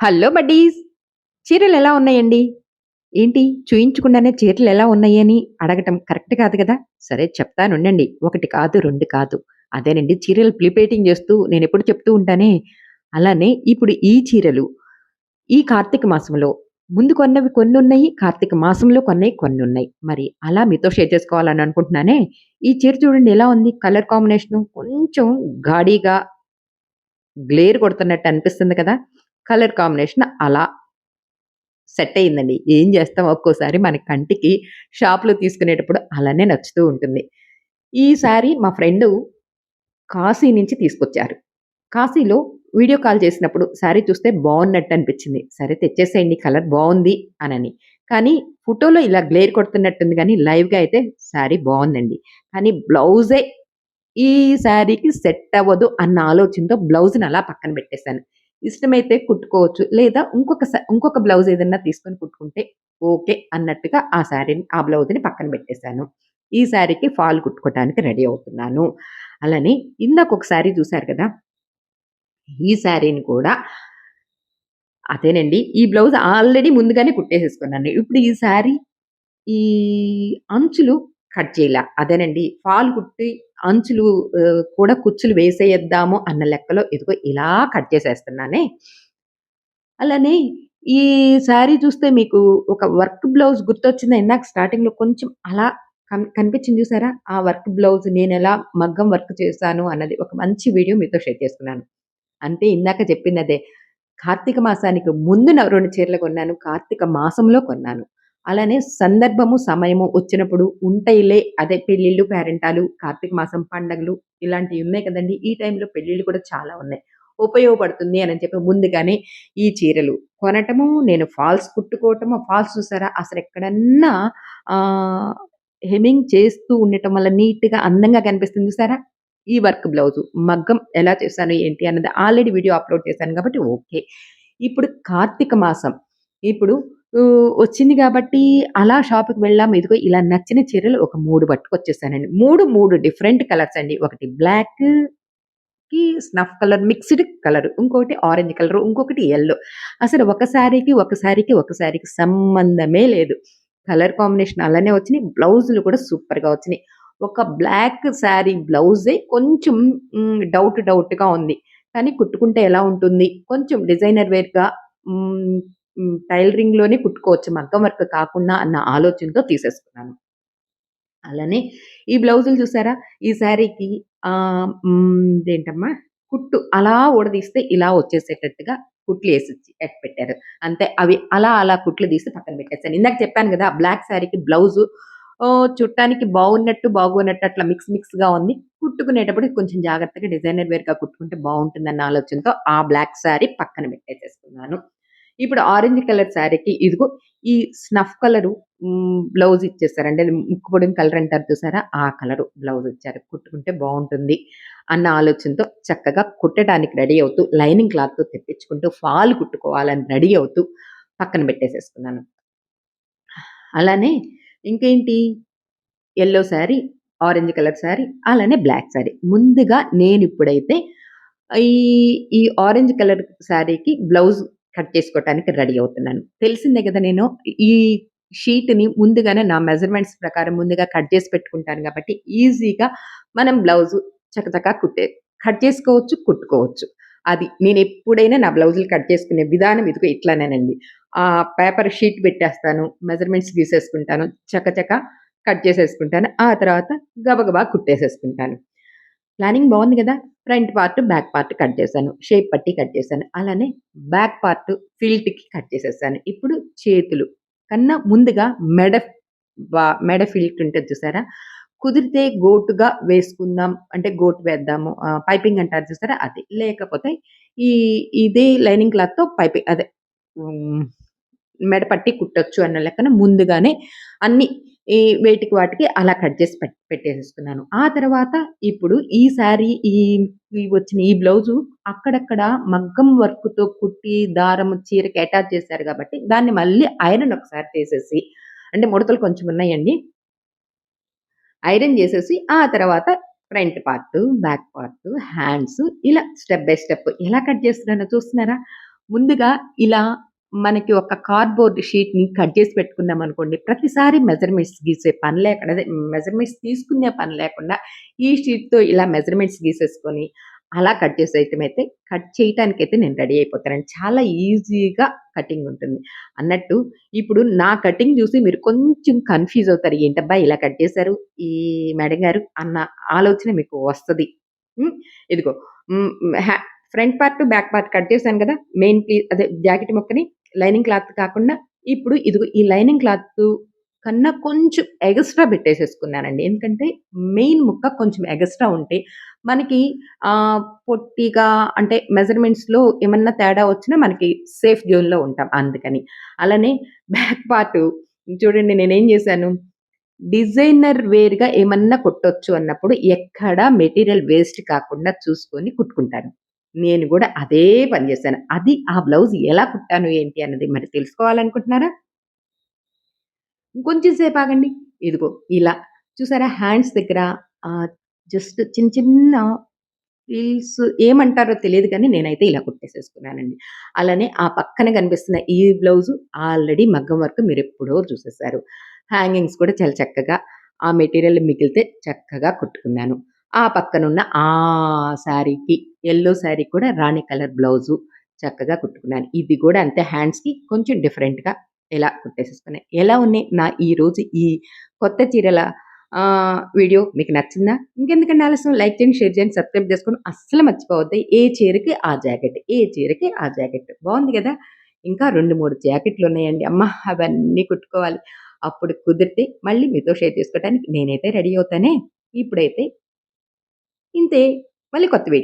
Hello buddies. చీరలు ఎలా ఉన్నాయండి? ఏంటి చూయించకుండానే చీరలెలా ఉన్నాయని అడగటం కరెక్ట్ కాదు కదా సరే చెప్తానుండండి. ఒకటి కాదు, రెండు కాదు. అదేనండి చీరలు ప్లిపేటింగ్ నేను ఎప్పుడు చెప్తూ ఉంటానే, అలానే ఇప్పుడు ఈ చీరలు ఈ కార్తీక మాసంలో ముందు కొన్నవి ఉన్నాయి కార్తీక మాసంలో కొన్ని కొన్ని ఉన్నాయి మరి అలా మీతో షేర్ చేసుకోవాలని అనుకుంటున్నానే. ఈ చీర చూడండి ఎలా ఉంది కలర్ కాంబినేషను కొంచెం గాడీగా గ్లేర్ కొడుతున్నట్టు అనిపిస్తుంది కదా! కలర్ కాంబినేషన్ అలా సెట్ అయిందండి. ఏం చేస్తాం ఒక్కోసారి మన కంటికి షాప్‌లో తీసుకునేటప్పుడు అలానే నచ్చుతూ ఉంటుంది. ఈ సారీ మా ఫ్రెండు కాశీ నుంచి తీసుకొచ్చారు. కాశీలో వీడియో కాల్ చేసినప్పుడు సారీ చూస్తే బాగున్నట్టు అనిపించింది. సరే తెచ్చేసేయండి కలర్ బాగుంది అనని. కానీ ఫోటోలో ఇలా గ్లేర్ కొడుతున్నట్టుంది కానీ లైవ్‌గా అయితే సారీ బాగుందండి కానీ బ్లౌజే ఈ సారీకి సెట్ అవ్వదు అన్న ఆలోచనతో బ్లౌజ్‌ని అలా పక్కన పెట్టేసాను. ఇష్టమైతే కుట్టుకోవచ్చు. లేదా ఇంకొక స ఇంకొక బ్లౌజ్ ఏదన్నా తీసుకొని కుట్టుకుంటే ఓకే అన్నట్టుగా ఆ శారీని ఆ బ్లౌజ్‌ని పక్కన పెట్టేసాను. ఈ శారీకి ఫాల్ కుట్టుకోవటానికి రెడీ అవుతున్నాను. అలానే ఇందాక ఒక శారీ చూశారు కదా! ఈ శారీని కూడా అదేనండి. ఈ బ్లౌజ్ ఆల్రెడీ ముందుగానే కుట్టేసేసుకున్నాను. ఇప్పుడు ఈ శారీ ఈ అంచులు కట్ చేయలా. అదేనండి ఫాల్ కుట్టి అంచులు కూడా కుచ్చులు వేసేయద్దాము అన్న లెక్కలో ఇదిగో ఇలా కట్ చేసేస్తున్నానే. అలానే ఈ సారీ చూస్తే మీకు ఒక వర్క్ బ్లౌజ్ గుర్తొచ్చిందా? ఇందాక స్టార్టింగ్‌లో కొంచెం అలా కన్ కనిపించింది చూసారా? ఆ వర్క్ బ్లౌజ్ నేను ఎలా మగ్గం వర్క్ చేశాను అన్నది ఒక మంచి వీడియో మీతో షేర్ చేసుకున్నాను. అంటే ఇందాక చెప్పిందదే. కార్తీక మాసానికి ముందు రెండు చీరలు కొన్నాను. కార్తీక మాసంలో కొన్నాను. అలానే సందర్భము, సమయము వచ్చినప్పుడు ఉంటాయిలే అదే పెళ్ళిళ్ళు, పేరెంటాలు కార్తీక మాసం పండగలు ఇలాంటివి ఉన్నాయి కదండీ! ఈ టైంలో పెళ్ళిళ్ళు కూడా చాలా ఉన్నాయి. ఉపయోగపడుతుంది అని చెప్పి ముందుగానే ఈ చీరలు కొనటము, నేను ఫాల్స్ కుట్టుకోవటము, ఫాల్స్ చూసారా అసలు ఎక్కడన్నా హెమింగ్ చేస్తూ ఉండటం వల్ల నీట్‌గా అందంగా కనిపిస్తుంది చూసారా? ఈ వర్క్ బ్లౌజు. మగ్గం ఎలా చేశాను ఏంటి అన్నది ఆల్రెడీ వీడియో అప్‌లోడ్ చేశాను కాబట్టి ఓకే. ఇప్పుడు కార్తీక మాసం. ఇప్పుడు వచ్చింది కాబట్టి అలా షాప్‌కి వెళ్ళాము. ఇదిగో ఇలా నచ్చిన చీరలు ఒక మూడు పట్టుకొచ్చేసానండి. 3, 3 డిఫరెంట్ కలర్స్ అండి. ఒకటి బ్లాక్కి స్నఫ్ కలర్ మిక్స్‌డ్ కలర్. ఇంకొకటి ఆరెంజ్ కలర్. ఇంకొకటి ఎల్లో అసలు ఒక శారీకి ఒక శారీకి ఒక శారీకి సంబంధమే లేదు. కలర్ కాంబినేషన్ అలానే వచ్చినాయి బ్లౌజులు కూడా సూపర్‌గా వచ్చినాయి ఒక బ్లాక్ సారీ బ్లౌజే కొంచెం డౌట్ డౌట్‌గా ఉంది. కానీ కుట్టుకుంటే ఎలా ఉంటుంది? కొంచెం డిజైనర్ వేర్‌గా టైలరింగ్లోనే కుట్టుకోవచ్చు మగ్గం వర్క్ కాకుండా అన్న ఆలోచనతో తీసేసుకున్నాను. అలానే ఈ బ్లౌజులు చూసారా? ఈ శారీకి ఏంటమ్మా కుట్టు అలా ఊడదీస్తే ఇలా వచ్చేసేటట్టుగా కుట్లేసిచ్చి ఎట్ పెట్టారు. అంతే అవి అలా అలా కుట్లు తీసి పక్కన పెట్టేసాను. ఇందాక చెప్పాను కదా బ్లాక్ శారీకి బ్లౌజు చుట్టానికి బాగున్నట్టు బాగున్నట్టు, అట్లా మిక్స్ మిక్స్‌గా ఉంది. కుట్టుకునేటప్పుడు కొంచెం జాగ్రత్తగా డిజైనర్ వేర్‌గా కుట్టుకుంటే బాగుంటుందన్న ఆలోచనతో ఆ బ్లాక్ సారీ పక్కన పెట్టేసేసుకున్నాను. ఇప్పుడు ఆరెంజ్ కలర్ శారీకి ఇదిగో ఈ స్నఫ్ కలరు బ్లౌజ్ ఇచ్చేసారండి. ముక్కు పొడిన కలర్ అంటారు చూసారా? ఆ కలరు బ్లౌజ్ ఇచ్చారు. కుట్టుకుంటే బాగుంటుంది అన్న ఆలోచనతో చక్కగా కుట్టడానికి రెడీ అవుతూ లైనింగ్ క్లాత్‌తో తెప్పించుకుంటూ ఫాల్ కుట్టుకోవాలని రెడీ అవుతూ పక్కన పెట్టేసేసుకున్నాను. అలానే ఇంకేంటి yellow sari orange colour sari, అలానే బ్లాక్ సారీ. ముందుగా నేను ఇప్పుడైతే ఈ ఈ ఆరెంజ్ కలర్ శారీకి బ్లౌజ్ కట్ చేసుకోవటానికి రెడీ అవుతున్నాను. తెలిసిందే కదా నేను ఈ షీట్‌ని ముందుగానే నా మెజర్‌మెంట్స్ ప్రకారం ముందుగా కట్ చేసి పెట్టుకుంటాను కాబట్టి ఈజీగా మనం బ్లౌజ్ చకచకా కుట్టే కట్ చేసుకోవచ్చు, కుట్టుకోవచ్చు. అది నేను ఎప్పుడైనా నా బ్లౌజులు కట్ చేసుకునే విధానం ఇదిగో ఇట్లానేనండి. ఆ పేపర్ షీట్ పెట్టేస్తాను. మెజర్‌మెంట్స్ గీసేసుకుంటాను. చకచకా కట్ చేసేసుకుంటాను. ఆ తర్వాత గబగబా కుట్టేసేసుకుంటాను. ప్లానింగ్ బాగుంది కదా front part, back part cut చేశాను. షేప్ పట్టి కట్ చేశాను. అలానే బ్యాక్ పార్ట్ ఫిల్ట్‌కి కట్ చేసేసాను. ఇప్పుడు చేతులు కన్నా ముందుగా మెడ మెడ ఫిల్ట్ ఉంటుంది చూసారా? కుదిరితే గోటుగా వేసుకుందాం అంటే గోటు వేద్దాము. పైపింగ్ అంటారు చూసారా? అది. లేకపోతే ఈ ఇదే లైనింగ్ క్లాత్‌తో పైపింగ్ అదే మెడ పట్టి కుట్టొచ్చు అన్న లెక్కన ముందుగానే అన్ని ఈ వేటికి వాటికి అలా కట్ చేసి పెట్ పెట్టేసేసుకున్నాను. ఆ తర్వాత ఇప్పుడు ఈ శారీ ఈ వచ్చిన ఈ బ్లౌజు అక్కడక్కడ మగ్గం వర్క్‌తో కుట్టి దారము చీరకి అటాచ్ చేశారు కాబట్టి దాన్ని మళ్ళీ ఐరన్ ఒకసారి చేసేసి అంటే ముడతలు కొంచెం ఉన్నాయండి. ఐరన్ చేసేసి ఆ తర్వాత front part, back part, hands ఇలా స్టెప్ బై స్టెప్ ఎలా కట్ చేస్తున్నానో చూస్తున్నారా? ముందుగా ఇలా మనకి ఒక కార్డ్‌బోర్డ్ షీట్‌ని కట్ చేసి పెట్టుకున్నామనుకోండి, ప్రతిసారి మెజర్‌మెంట్స్ గీసే పని లేకుండా అదే మెజర్‌మెంట్స్ తీసుకునే పని లేకుండా ఈ షీట్‌తో ఇలా మెజర్‌మెంట్స్ గీసేసుకొని, అలా కట్ అయితే కట్ చేయటానికైతే నేను రెడీ అయిపోతానండి. చాలా ఈజీగా కటింగ్ ఉంటుంది. అన్నట్టు ఇప్పుడు నా కటింగ్ చూసి మీరు కొంచెం కన్‌ఫ్యూజ్ అవుతారు. ఏంటబ్బా! ఇలా కట్ చేశారు ఈ మేడం గారు అన్న ఆలోచన మీకు వస్తుంది ఇదిగో హ్యా front part, back part cut చేశాను కదా మెయిన్ ప్లీజ్ అదే జాకెట్ ముక్కని లైనింగ్ క్లాత్ కాకుండా ఇప్పుడు ఇదిగో ఈ లైనింగ్ క్లాత్ కన్నా కొంచెం ఎగస్ట్రా పెట్టేసేసుకున్నానండి. ఎందుకంటే మెయిన్ ముక్క కొంచెం ఎగస్ట్రా ఉంటే మనకి పొట్టిగా అంటే మెజర్‌మెంట్స్‌లో ఏమన్నా తేడా వచ్చినా మనకి సేఫ్ జోన్‌లో ఉంటాం అందుకని. అలానే బ్యాక్ పార్ట్ చూడండి నేనేం చేశాను, డిజైనర్ వేర్‌గా ఏమన్నా కుట్టొచ్చు అన్నప్పుడు ఎక్కడ మెటీరియల్ వేస్ట్ కాకుండా చూసుకొని కుట్టుకుంటాను. నేను కూడా అదే పని చేశాను. అది ఆ బ్లౌజ్ ఎలా కుట్టాను ఏంటి అన్నది మరి తెలుసుకోవాలనుకుంటున్నారా? ఇంకొంచెం సేపు ఆగండి. ఇదిగో ఇలా చూసారా హ్యాండ్స్ దగ్గర జస్ట్ చిన్న చిన్న ఫ్రిల్స్ ఏమంటారో తెలియదు కానీ నేనైతే ఇలా కుట్టేసేసుకున్నానండి. అలానే ఆ పక్కన కనిపిస్తున్న ఈ బ్లౌజు ఆల్రెడీ మగ్గం వర్క్ మీరెప్పుడో చూసేసారు. హ్యాంగింగ్స్ కూడా చాలా చక్కగా ఆ మెటీరియల్ మిగిలితే చక్కగా కుట్టుకున్నాను. ఆ పక్కనున్న ఆ శారీకి ఎల్లో శారీ కూడా రాణి కలర్ బ్లౌజు చక్కగా కుట్టుకున్నాను. ఇది కూడా అంతే హ్యాండ్స్‌కి కొంచెం డిఫరెంట్‌గా ఎలా కుట్టేసేసుకున్నాను ఎలా ఉన్నాయి నా ఈరోజు ఈ కొత్త చీరల వీడియో మీకు నచ్చిందా? ఇంకెందుకంటే ఆలస్యం లైక్ చేయండి, షేర్ చేయండి, సబ్స్క్రైబ్ చేసుకోండి అస్సలు మర్చిపోవద్దు. ఏ చీరకి ఆ జాకెట్, ఏ చీరకి ఆ జాకెట్. బాగుంది కదా ఇంకా రెండు మూడు జాకెట్లు ఉన్నాయండి అమ్మ! అవన్నీ కుట్టుకోవాలి. అప్పుడు కుదిరితే మళ్ళీ మీతో షేర్ చేసుకోవడానికి నేనైతే రెడీ అవుతానే. ఇప్పుడైతే ఇంతే. మళ్ళీ కొత్త వీడియో